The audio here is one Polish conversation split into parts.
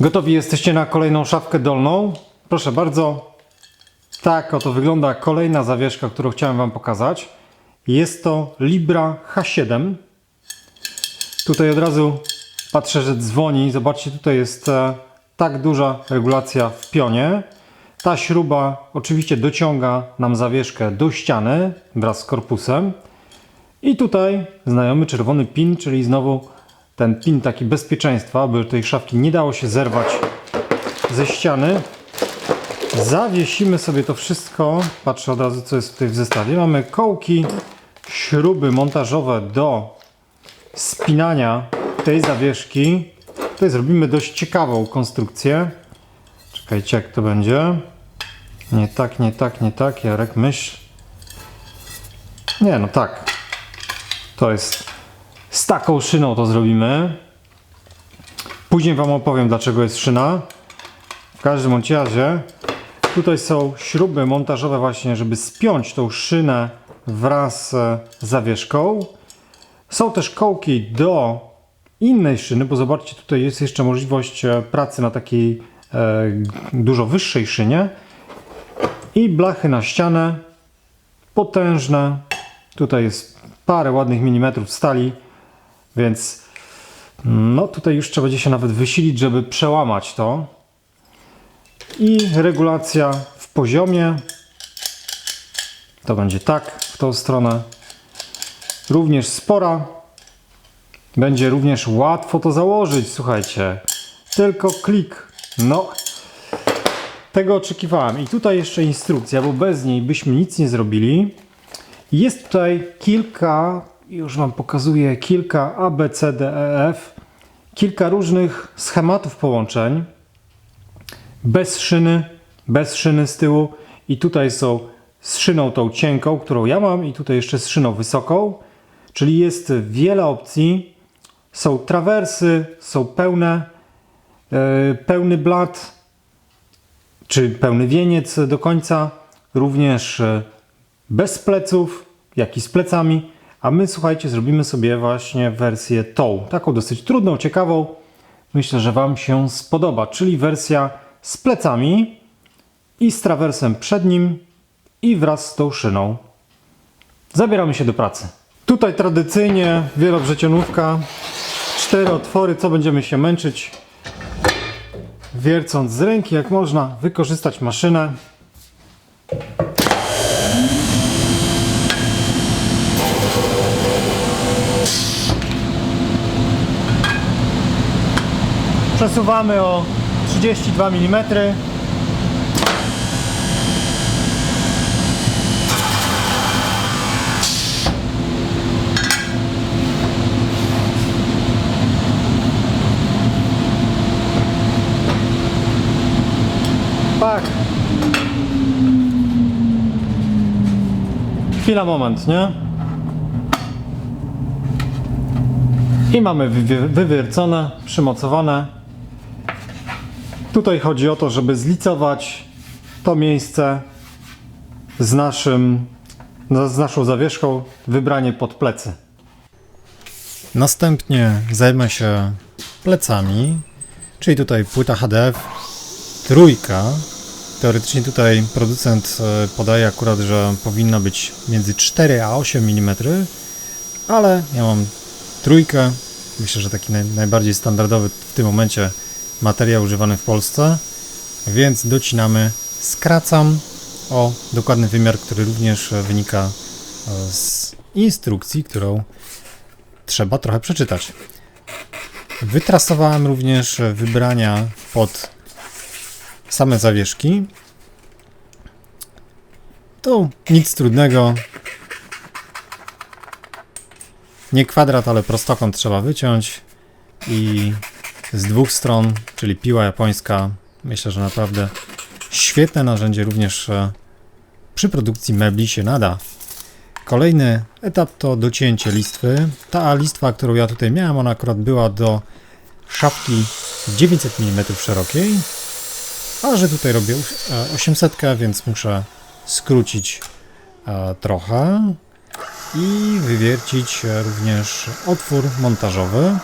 Gotowi jesteście na kolejną szafkę dolną? Proszę bardzo. Tak oto wygląda kolejna zawieszka, którą chciałem Wam pokazać. Jest to Libra H7. Tutaj od razu patrzę, że dzwoni. Zobaczcie, tutaj jest e, tak duża regulacja w pionie. Ta śruba oczywiście dociąga nam zawieszkę do ściany wraz z korpusem. I tutaj znajomy czerwony pin, czyli znowu ten pin taki bezpieczeństwa, aby tej szafki nie dało się zerwać ze ściany. Zawiesimy sobie to wszystko. Patrzę od razu, co jest tutaj w zestawie. Mamy kołki, śruby montażowe do spinania tej zawieszki. Tutaj zrobimy dość ciekawą konstrukcję. Czekajcie, jak to będzie. Nie tak, nie tak, nie tak. Jarek, myśl. Nie, no tak. To jest z taką szyną to zrobimy. Później Wam opowiem, dlaczego jest szyna. W każdym razie tutaj są śruby montażowe właśnie, żeby spiąć tą szynę wraz z zawieszką. Są też kołki do innej szyny, bo zobaczcie, tutaj jest jeszcze możliwość e, pracy na takiej e, dużo wyższej szynie. I blachy na ścianę, potężne. Tutaj jest parę ładnych milimetrów stali, więc no tutaj już trzeba będzie się nawet wysilić, żeby przełamać to. I regulacja w poziomie. To będzie tak w tą stronę. Również spora. Będzie również łatwo to założyć, słuchajcie. Tylko klik. No, tego oczekiwałem. I tutaj jeszcze instrukcja, bo bez niej byśmy nic nie zrobili. Jest tutaj kilka, już Wam pokazuję, kilka A, B, C, D, E, F, kilka różnych schematów połączeń. Bez szyny, bez szyny z tyłu. I tutaj są z szyną tą cienką, którą ja mam, i tutaj jeszcze z szyną wysoką. Czyli jest wiele opcji. Są trawersy, są pełne, yy, pełny blat, czy pełny wieniec do końca, również e, bez pleców, jak i z plecami. A my, słuchajcie, zrobimy sobie właśnie wersję tą, taką dosyć trudną, ciekawą. Myślę, że Wam się spodoba, czyli wersja z plecami i z trawersem przednim i wraz z tą szyną. Zabieramy się do pracy. Tutaj tradycyjnie wielobrzeciągówka, cztery otwory, co będziemy się męczyć wiercąc z ręki jak można wykorzystać maszynę. Przesuwamy o 32 mm. Tak. Chwila, moment, nie? I mamy wywie- wywiercone, przymocowane. Tutaj chodzi o to, żeby zlicować to miejsce z naszym, no, z naszą zawieszką, wybranie pod plecy. Następnie zajmę się plecami, czyli tutaj płyta HDF, trójka. Teoretycznie tutaj producent e, podaje akurat, że powinna być między 4 a 8 mm, ale ja mam trójkę. Myślę, że taki naj, najbardziej standardowy w tym momencie materiał używany w Polsce, więc docinamy, skracam o dokładny wymiar, który również wynika e, z instrukcji, którą trzeba trochę przeczytać. Wytrasowałem również wybrania pod same zawieszki. To nic trudnego. Nie kwadrat, ale prostokąt trzeba wyciąć i z dwóch stron, czyli piła japońska, myślę, że naprawdę świetne narzędzie również e, przy produkcji mebli się nada. Kolejny etap to docięcie listwy. Ta listwa, którą ja tutaj miałem, ona akurat była do szafki 900 mm szerokiej, a że tutaj robię e, 800, więc muszę skrócić e, trochę. i wywiercić również otwór montażowy.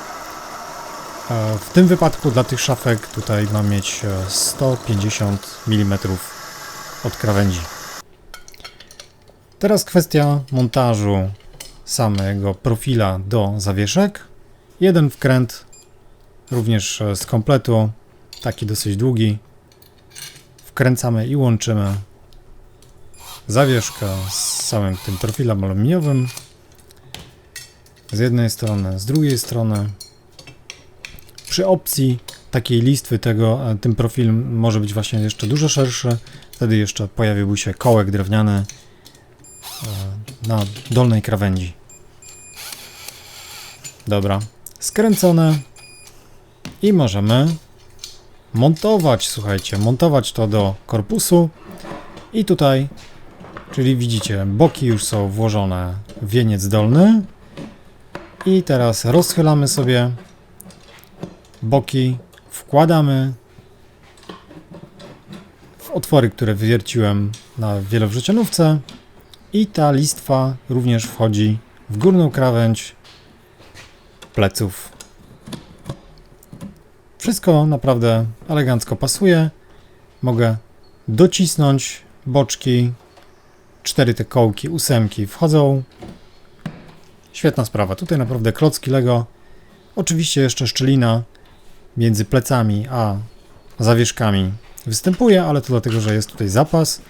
E, W tym wypadku dla tych szafek tutaj mam mieć e, 150 mm od krawędzi. Teraz kwestia montażu samego profila do zawieszek. Jeden wkręt również e, z kompletu, taki dosyć długi. Wkręcamy i łączymy zawieszkę z samym tym profilem aluminiowym. Z jednej strony, z drugiej strony. Przy opcji takiej listwy tego, e, tym profil może być właśnie jeszcze dużo szerszy. Wtedy jeszcze pojawiłby się kołek drewniany e, na dolnej krawędzi. Dobra, skręcone i możemy montować, słuchajcie, montować to do korpusu i tutaj, czyli widzicie, boki już są włożone wieniec dolny i teraz rozchylamy sobie boki, wkładamy w otwory, które wywierciłem na wielowrzecionówce i ta listwa również wchodzi w górną krawędź pleców. Wszystko naprawdę elegancko pasuje. Mogę docisnąć boczki. Cztery te kołki, ósemki wchodzą. Świetna sprawa. Tutaj naprawdę klocki Lego. Oczywiście jeszcze szczelina między plecami a zawieszkami występuje, ale to dlatego, że jest tutaj zapas.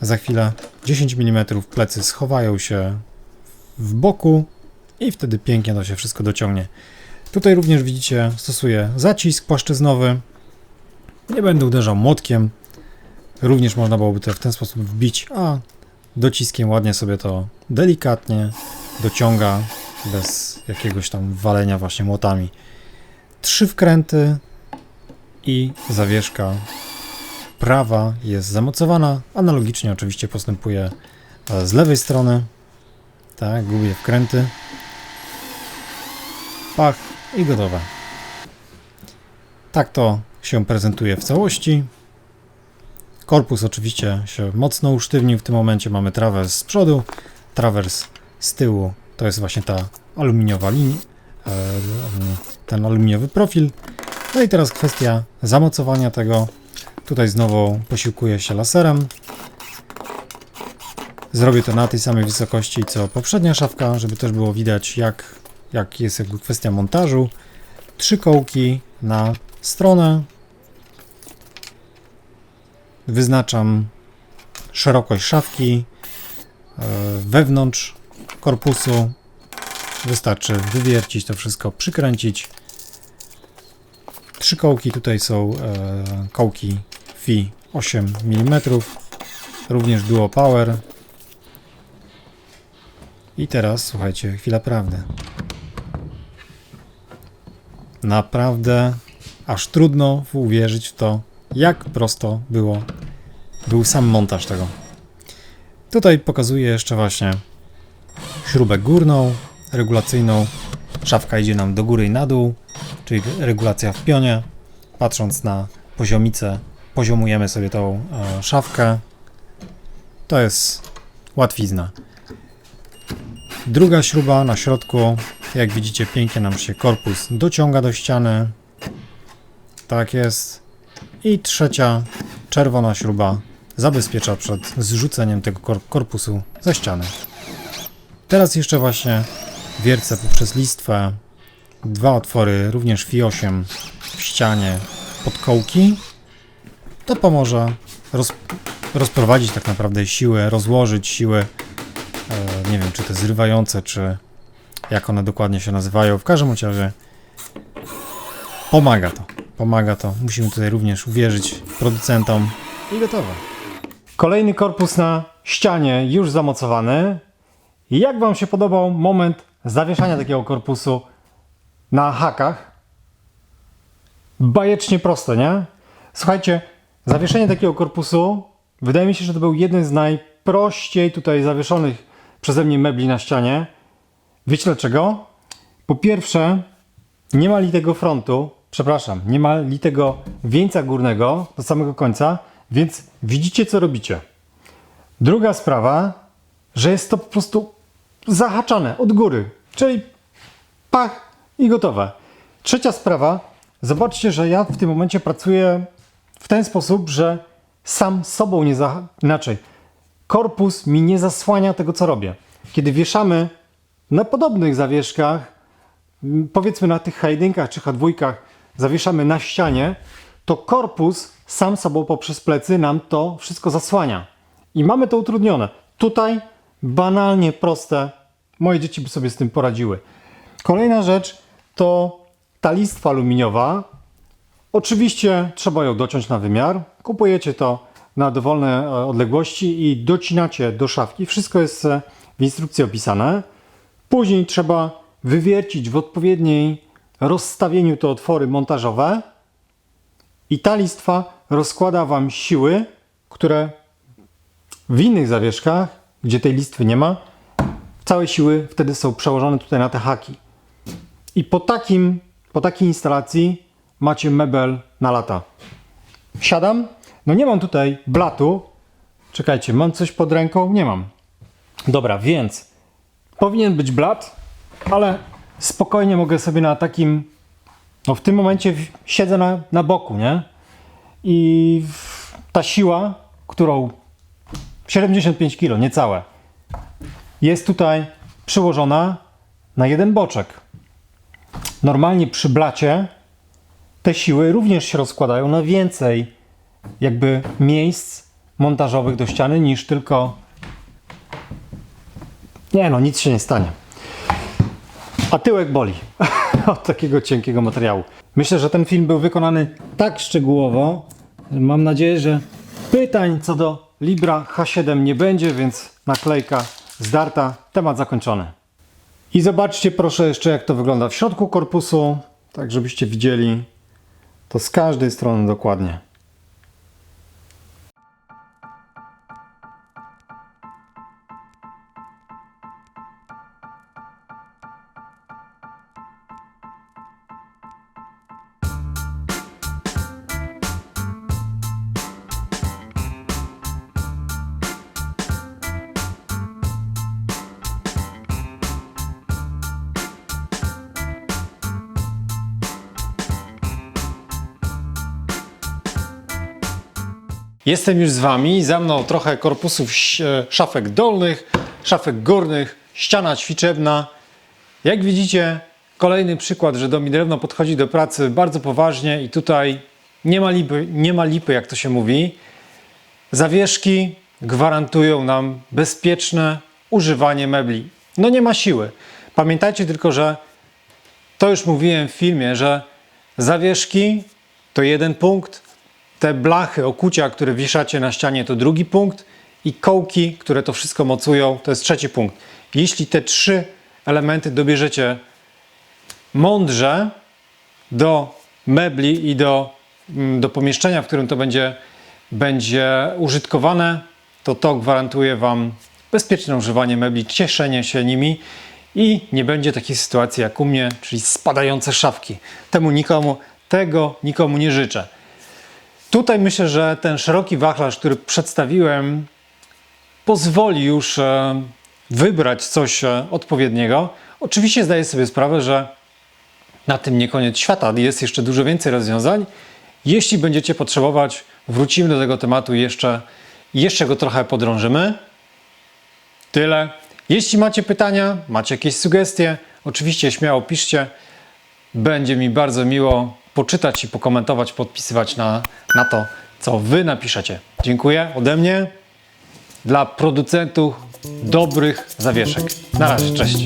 Za chwilę 10 mm plecy schowają się w boku i wtedy pięknie to się wszystko dociągnie. Tutaj również widzicie, stosuję zacisk płaszczyznowy. Nie będę uderzał młotkiem. Również można byłoby to w ten sposób wbić, a dociskiem ładnie sobie to delikatnie dociąga bez jakiegoś tam walenia właśnie młotami. Trzy wkręty i zawieszka prawa jest zamocowana. Analogicznie oczywiście postępuje e, z lewej strony. Tak, gubię wkręty. Pach i gotowe. Tak to się prezentuje w całości. Korpus oczywiście się mocno usztywnił. W tym momencie mamy trawers z przodu, trawers z tyłu. To jest właśnie ta aluminiowa linia, e, ten aluminiowy profil. No i teraz kwestia zamocowania tego. Tutaj znowu posiłkuję się laserem. Zrobię to na tej samej wysokości co poprzednia szafka, żeby też było widać jak, jak jest jakby kwestia montażu. Trzy kołki na stronę. Wyznaczam szerokość szafki e, wewnątrz korpusu. Wystarczy wywiercić to wszystko, przykręcić. Trzy kołki tutaj są e, kołki FI 8 mm, również Duo Power. I teraz słuchajcie, chwila prawdy. Naprawdę aż trudno uwierzyć w to, jak prosto było był sam montaż tego. Tutaj pokazuję jeszcze właśnie śrubę górną, regulacyjną. Szafka idzie nam do góry i na dół, czyli regulacja w pionie. Patrząc na poziomicę, poziomujemy sobie tą e, szafkę. To jest łatwizna. Druga śruba na środku. Jak widzicie, pięknie nam się korpus dociąga do ściany. Tak jest. I trzecia, czerwona śruba zabezpiecza przed zrzuceniem tego kor- korpusu ze ściany. Teraz jeszcze właśnie wiercę poprzez listwę dwa otwory, również FI8 w ścianie pod kołki. To pomoże roz, rozprowadzić tak naprawdę siłę, rozłożyć siły. E, nie wiem, czy te zrywające, czy jak one dokładnie się nazywają. W każdym razie pomaga to. Pomaga to. Musimy tutaj również uwierzyć producentom i gotowe. Kolejny korpus na ścianie już zamocowany. Jak Wam się podobał moment zawieszania takiego korpusu na hakach? Bajecznie proste, nie? Słuchajcie, zawieszenie takiego korpusu wydaje mi się, że to był jeden z najprościej tutaj zawieszonych przeze mnie mebli na ścianie. Wiecie dlaczego? Po pierwsze, nie ma litego frontu, przepraszam, nie ma litego wieńca górnego do samego końca, więc widzicie co robicie. Druga sprawa, że jest to po prostu zahaczane od góry, czyli pach i gotowe. Trzecia sprawa, zobaczcie, że ja w tym momencie pracuję w ten sposób, że sam sobą nie za... inaczej. Korpus mi nie zasłania tego, co robię. Kiedy wieszamy na podobnych zawieszkach, m, powiedzmy na tych hajdynkach czy H2, zawieszamy na ścianie, to korpus sam sobą poprzez plecy nam to wszystko zasłania. I mamy to utrudnione. Tutaj banalnie proste. Moje dzieci by sobie z tym poradziły. Kolejna rzecz to ta listwa aluminiowa. Oczywiście trzeba ją dociąć na wymiar. Kupujecie to na dowolne e, odległości i docinacie do szafki. Wszystko jest e, w instrukcji opisane. Później trzeba wywiercić w odpowiedniej rozstawieniu te otwory montażowe. I ta listwa rozkłada Wam siły, które w innych zawieszkach, gdzie tej listwy nie ma, całe siły wtedy są przełożone tutaj na te haki. I po, takim, po takiej instalacji macie mebel na lata. Siadam. No nie mam tutaj blatu. Czekajcie, mam coś pod ręką? Nie mam. Dobra, więc powinien być blat, ale spokojnie mogę sobie na takim. No w tym momencie siedzę na, na boku, nie? I ta siła, którą 75 kg, niecałe, jest tutaj przyłożona na jeden boczek. Normalnie przy blacie te siły również się rozkładają na więcej jakby miejsc montażowych do ściany niż tylko. Nie no, nic się nie stanie. A tyłek boli od takiego cienkiego materiału. Myślę, że ten film był wykonany tak szczegółowo. Mam nadzieję, że pytań co do Libra H7 nie będzie, więc naklejka zdarta, temat zakończony. I zobaczcie proszę jeszcze jak to wygląda w środku korpusu, tak żebyście widzieli to z każdej strony dokładnie. Jestem już z Wami, za mną trochę korpusów e, szafek dolnych, szafek górnych, ściana ćwiczebna. Jak widzicie, kolejny przykład, że Domi Drewno podchodzi do pracy bardzo poważnie i tutaj nie ma lipy, nie ma lipy jak to się mówi. Zawieszki gwarantują nam bezpieczne używanie mebli. No nie ma siły. Pamiętajcie tylko, że to już mówiłem w filmie, że zawieszki to jeden punkt, te blachy, okucia, które wieszacie na ścianie, to drugi punkt i kołki, które to wszystko mocują, to jest trzeci punkt. Jeśli te trzy elementy dobierzecie mądrze do mebli i do, mm, do pomieszczenia, w którym to będzie, będzie użytkowane, to to gwarantuje Wam bezpieczne używanie mebli, cieszenie się nimi i nie będzie takiej sytuacji jak u mnie, czyli spadające szafki. Temu nikomu, tego nikomu nie życzę. Tutaj myślę, że ten szeroki wachlarz, który przedstawiłem, pozwoli już e, wybrać coś e, odpowiedniego. Oczywiście zdaję sobie sprawę, że na tym nie koniec świata, jest jeszcze dużo więcej rozwiązań. Jeśli będziecie potrzebować, wrócimy do tego tematu jeszcze, jeszcze go trochę podrążymy. Tyle. Jeśli macie pytania, macie jakieś sugestie, oczywiście śmiało piszcie. Będzie mi bardzo miło poczytać i pokomentować, podpisywać na, na to, co Wy napiszecie. Dziękuję ode mnie dla producentów dobrych zawieszek. Na razie, cześć.